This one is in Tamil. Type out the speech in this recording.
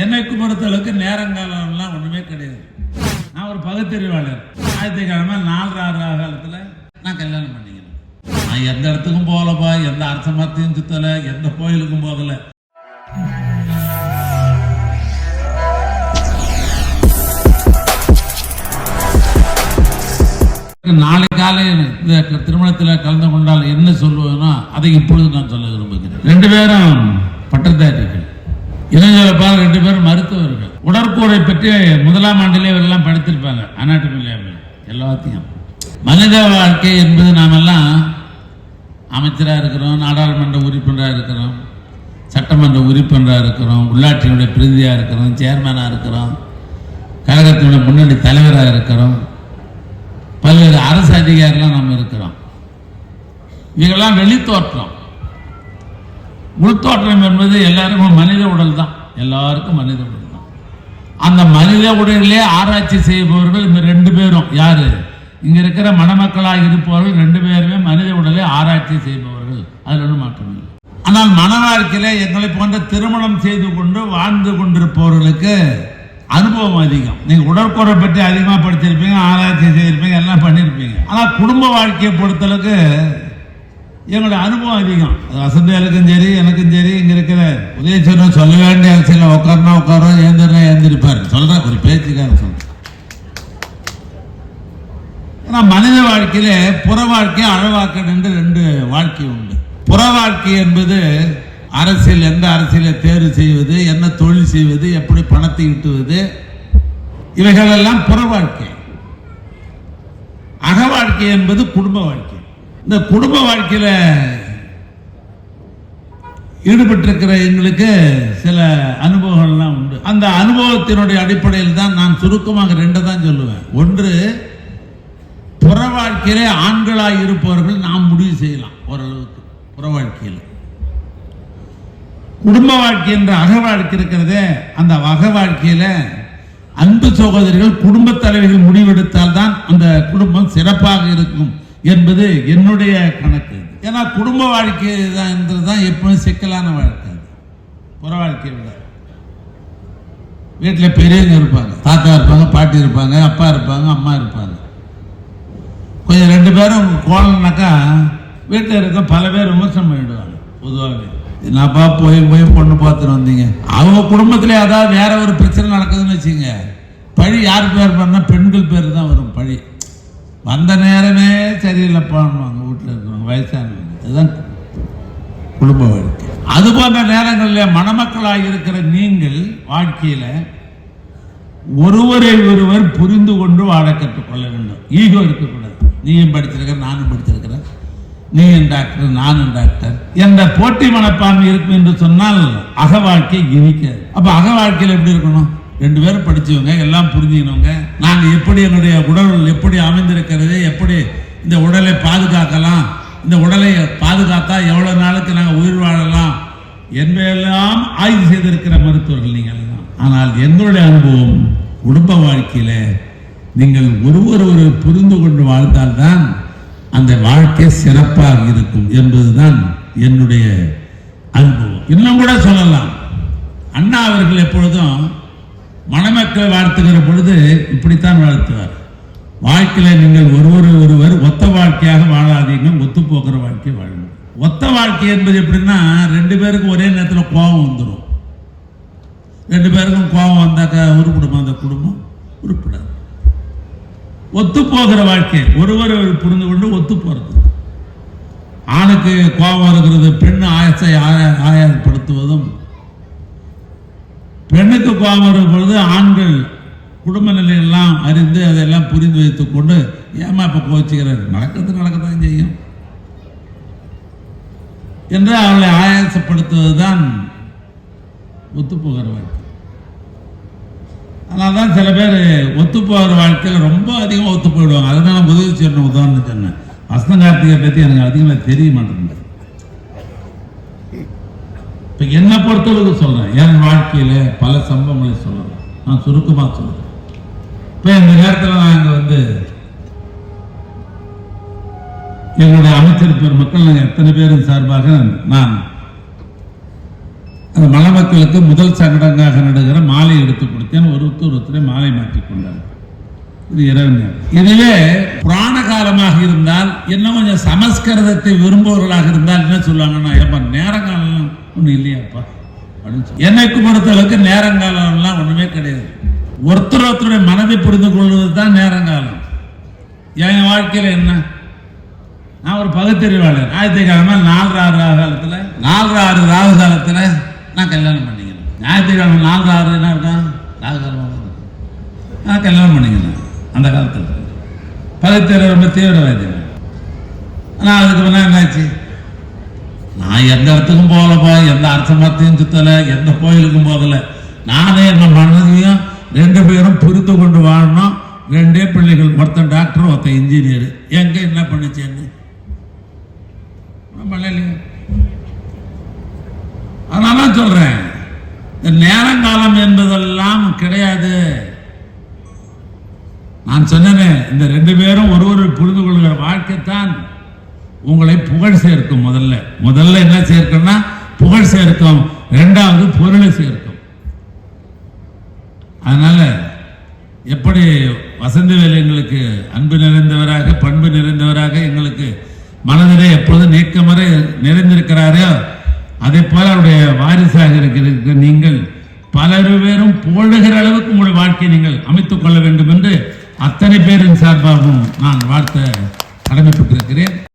என்னைக்கு பொறுத்தளவுக்கு நேரங்காலம்லாம் ஒன்றுமே கிடையாது. நான் ஒரு பகுத்தறிவாளர். ஞாயிற்றுக்கிழமை நாலு ஆறு காலத்துல நான் கல்யாணம் பண்ணிக்கிறேன். நான் எந்த இடத்துக்கும் போகலப்பா எந்த அரச மரத்தையும் சுத்தலை எந்த கோயிலுக்கும் போகல. நாளை காலை இந்த திருமணத்தில் கலந்து கொண்டால் என்ன சொல்லுவேனோ அதை இப்பொழுது நான் சொல்ல விரும்புகிறேன். ரெண்டு பேரும் பட்டதாரிகள். இளைஞர்கள் ரெண்டு பேரும் மருத்துவர்கள். உடற்கூரை பற்றி முதலாம் ஆண்டிலே எல்லாம் படித்திருப்பாங்க. அனாட்டமி எல்லாத்தையும். மனித வாழ்க்கை என்பது நாமெல்லாம் அமைச்சராக இருக்கிறோம் நாடாளுமன்ற உறுப்பினராக இருக்கிறோம் சட்டமன்ற உறுப்பினராக இருக்கிறோம் உள்ளாட்சியினுடைய பிரதியாக இருக்கிறோம் சேர்மனாக இருக்கிறோம் கழகத்தினுடைய முன்னணி தலைவராக இருக்கிறோம். பல்வேறு அரசு அதிகாரிலாம் நம்ம இருக்கிறோம். இவங்கெல்லாம் வெளித்தோற்றம். உள்தோற்றம் என்பது எல்லாருக்கும் மனித உடல் தான். எல்லாருக்கும் மனித உடல் தான். அந்த மனித உடலிலே ஆராய்ச்சி செய்பவர்கள் இந்த ரெண்டு பேரும். யாரு? இங்க இருக்கிற மணமக்களாக இருப்பவர்கள் ரெண்டு பேருமே மனித உடலை ஆராய்ச்சி செய்பவர்கள். அதில் ஒன்றும் மாற்றம் இல்லை. ஆனால் மன வாழ்க்கையில எங்களை போன்ற திருமணம் செய்து கொண்டு வாழ்ந்து கொண்டிருப்பவர்களுக்கு அனுபவம் அதிகம். நீங்கள் உடற்குறை பற்றி அதிகமாக படிச்சிருப்பீங்க ஆராய்ச்சி செய்திருப்பீங்க எல்லாம் பண்ணியிருப்பீங்க ஆனால் குடும்ப வாழ்க்கையை பொறுத்தளவுக்கு எங்களுடைய அனுபவம் அதிகம். அது வசந்தியாளுக்கும் சரி எனக்கும் சரி இங்க இருக்கிற உதயசனம் சொல்ல வேண்டிய அவசியம் உட்காரனா உட்காரோம் ஏந்திரனா ஏந்திருப்பார். சொல்றேன் ஒரு பேச்சுக்காக சொல்றேன். ஏன்னா மனித வாழ்க்கையில புற வாழ்க்கை அழ என்று ரெண்டு வாழ்க்கை உண்டு. புற வாழ்க்கை என்பது அரசியல் எந்த அரசியலை தேர்வு செய்வது என்ன தொழில் செய்வது எப்படி பணத்தை ஈட்டுவது இவைகளெல்லாம் புற வாழ்க்கை. அக வாழ்க்கை என்பது குடும்ப வாழ்க்கை. இந்த குடும்ப வாழ்க்கையில ஈடுபட்டிருக்கிற எங்களுக்கு சில அனுபவங்கள்லாம் உண்டு. அந்த அனுபவத்தினுடைய அடிப்படையில் தான் நான் சுருக்கமாக ரெண்டு தான் சொல்லுவேன். ஒன்று புற வாழ்க்கையிலே ஆண்களாக இருப்பவர்கள் நாம் முடிவு செய்யலாம் ஓரளவுக்கு புற வாழ்க்கையில். குடும்ப வாழ்க்கை என்ற அக வாழ்க்கை இருக்கிறதே அந்த அக வாழ்க்கையில அன்பு சகோதரிகள் குடும்பத் தலைவர்கள் முடிவெடுத்தால் தான் அந்த குடும்பம் சிறப்பாக இருக்கும். என்பது என்னுடைய கணக்கு ஏன்னா குடும்ப வாழ்க்கை தான் தான் எப்பவும் சிக்கலான வாழ்க்கை அது. புற வாழ்க்கையை விட. வீட்டில் பெரியவங்க இருப்பாங்க. தாத்தா இருப்பாங்க பாட்டி இருப்பாங்க அப்பா இருப்பாங்க அம்மா இருப்பாங்க. கொஞ்சம் ரெண்டு பேரும் கோலம்னாக்கா வீட்டில் இருக்க பல பேர் விமர்சனம் பண்ணிடுவாங்க பொதுவாகவே. என்னப்பா போய் போய் பொண்ணு பார்த்துட்டு வந்தீங்க. அவங்க குடும்பத்திலே அதாவது வேற ஒரு பிரச்சனை நடக்குதுன்னு வச்சுங்க பழி யார் பேர் பண்ணால் பெண்கள் பேர் தான் வரும் பழி. வந்த நேரமே சரியில்லை போகணுவாங்க வீட்டில் இருக்கிறவங்க வயசானவங்க. இதுதான் குடும்ப வாழ்க்கை. அது போன்ற நேரங்களில் மணமக்களாக இருக்கிற நீங்கள் வாழ்க்கையில ஒருவரை ஒருவர் புரிந்து கொண்டு வாழ கற்றுக்கொள்ள வேண்டும். ஈகோ இருக்கக்கூடாது. நீயும் படிச்சிருக்கிற நானும் படிச்சிருக்கிறேன் நீயும் டாக்டர் நானும் டாக்டர் என்ற போட்டி மனப்பான்மை இருக்கும் என்று சொன்னால் அக வாழ்க்கை கிவிக்காது அப்போ அக வாழ்க்கையில் எப்படி இருக்கணும்? ரெண்டு பேரும் படித்தவங்க எல்லாம் புரிஞ்சுக்கணுங்க. நாங்கள் எப்படி எங்களுடைய உடல் எப்படி அமைந்திருக்கிறது எப்படி இந்த உடலை பாதுகாக்கலாம் இந்த உடலை பாதுகாத்தா எவ்வளோ நாளுக்கு நாங்கள் உயிர் வாழலாம் என்பதையெல்லாம் ஆய்வு செய்திருக்கிற மருத்துவர்கள் நீங்கள் எல்லாம். ஆனால் எங்களுடைய அனுபவம் குடும்ப வாழ்க்கையில் நீங்கள் ஒருவர் ஒரு புரிந்து கொண்டு வாழ்ந்தால்தான் அந்த வாழ்க்கை சிறப்பாக இருக்கும் என்பதுதான் என்னுடைய அனுபவம். இன்னும் கூட சொல்லலாம். அண்ணா அவர்கள் எப்பொழுதும் மணமக்கள் வாழ்த்துகிற பொழுது இப்படித்தான் வாழ்த்துவார். வாழ்க்கையில நீங்கள் ஒருவர் ஒருவர் ஒத்த வாழ்க்கையாக வாழாதீங்க ஒத்து போக்குற வாழ்க்கையை வாழணும் ஒத்த வாழ்க்கை என்பது எப்படின்னா ரெண்டு பேருக்கும் ஒரே நேரத்தில் கோபம் வந்துடும் ரெண்டு பேருக்கும் கோபம் வந்தாக்கா உருப்பிடுமா அந்த குடும்பம் உருப்பிடாது. ஒத்து போகிற வாழ்க்கை ஒருவர் ஒரு புரிந்து கொண்டு ஒத்து போறது ஆணுக்கு கோபம் இருக்கிறது பெண் ஆயத்தை ஆய- ஆயப்படுத்துவதும் பெண்ணுக்கு பாவம் வரும் பொழுது ஆண்கள் குடும்ப நிலையெல்லாம் அறிந்து அதெல்லாம் புரிந்து வைத்துக் கொண்டு ஏமா இப்போ கோச்சிக்கிறார் நடக்கிறது நடக்கத்தான் செய்யும். என்று அவளை ஆயாசப்படுத்துவதுதான் ஒத்துப்போகிற வாழ்க்கை. அதனால தான் சில பேர் ஒத்துப்போகிற வாழ்க்கையில் ரொம்ப அதிகமாக ஒத்து போயிடுவாங்க. அதனால நான் உதவி செய்யணும் உதாரணம் சொன்னேன். வசந்த கார்த்திகை பற்றி எனக்கு அதிகமாக தெரிய மாட்டேங்குது இப்போ என்னை பொறுத்தளவுக்கு சொல்கிறேன் என் வாழ்க்கையில் பல சம்பவங்களை சொல்லலாம் நான் சுருக்கமாக சொல்கிறேன் இப்போ இந்த நேரத்தில் நான் இங்கே வந்து எங்களுடைய அமைச்சர் பெருமக்கள் நாங்கள் எத்தனை பேரின் சார்பாக நான் அந்த மணமக்களுக்கு முதல் சங்கடங்காக நடுகிற ஒருத்தரை மாலை மாற்றிக் கொண்டார். இது இரவு நேரம். இதுவே புராண காலமாக இருந்தால் இன்னும் கொஞ்சம் சமஸ்கிருதத்தை விரும்புவர்களாக இருந்தால் என்ன சொல்லுவாங்கன்னா ஏப்பா நேரங்காலம் ஒன்றும் இல்லையாப்பா. அப்படின்னு சொல்லி என்னைக்கு பொறுத்தளவுக்கு நேரங்காலம்லாம் ஒன்றுமே கிடையாது. ஒருத்தர் ஒருத்தருடைய மனதை புரிந்து கொள்வது தான் நேரங்காலம் என் வாழ்க்கையில் என்ன? நான் ஒரு பகுத்தறிவாளர். ஞாயிற்றுக்கிழமை நாலு ஆறு ராகு காலத்தில் நாலு ஆறு ராகு காலத்தில் நான் கல்யாணம் பண்ணிக்கிறேன். ஞாயிற்றுக்கிழமை நாலு ஆறு என்ன இருக்கும் ராகு காலமாக இருக்கும். நான் கல்யாணம் பண்ணிக்கிறேன் அந்த காலத்தில். பகுத்தறிவு ரொம்ப தீவிரவாதி. ஆனால் அதுக்கு முன்னாடி என்னாச்சு? நான் எந்த இடத்துக்கும் போகலப்பா எந்த அர்த்தமத்தையும் சுத்தலை எந்த கோயிலுக்கும் போகல. நானே என்ன மனதையும் ரெண்டு பேரும் பிரித்து கொண்டு வாழணும். ரெண்டே பிள்ளைகள் ஒருத்தன் டாக்டர் ஒருத்தன் இன்ஜினியர் எங்க என்ன பண்ணுச்சேன்னு? பண்ணலையே. அதனால தான் சொல்றேன். இந்த நேரங்காலம் என்பதெல்லாம் கிடையாது. நான் சொன்னேனே இந்த ரெண்டு பேரும் ஒருவர் புரிந்து கொள்கிற வாழ்க்கைத்தான் உங்களை புகழ் சேர்க்கும் முதல்ல. முதல்ல என்ன சேர்க்கும்னா புகழ் சேர்க்கும். ரெண்டாவது பொருளை சேர்க்கும். அதனால எப்படி வசந்தவேல் எங்களுக்கு அன்பு நிறைந்தவராக பண்பு நிறைந்தவராக எங்களுக்கு மனதிலே எப்பொழுதும் நீக்கமற நிறைந்திருக்கிறாரோ அதே போல அவருடைய வாரிசாக இருக்கிற நீங்கள் பலரு பேரும் புகழுகிற அளவுக்கு உங்களுடைய வாழ்க்கையை நீங்கள் அமைத்துக் கொள்ள வேண்டும் என்று அத்தனை பேரின் சார்பாகவும் நான் வாழ்த்த கடமைப்பட்டிருக்கிறேன்.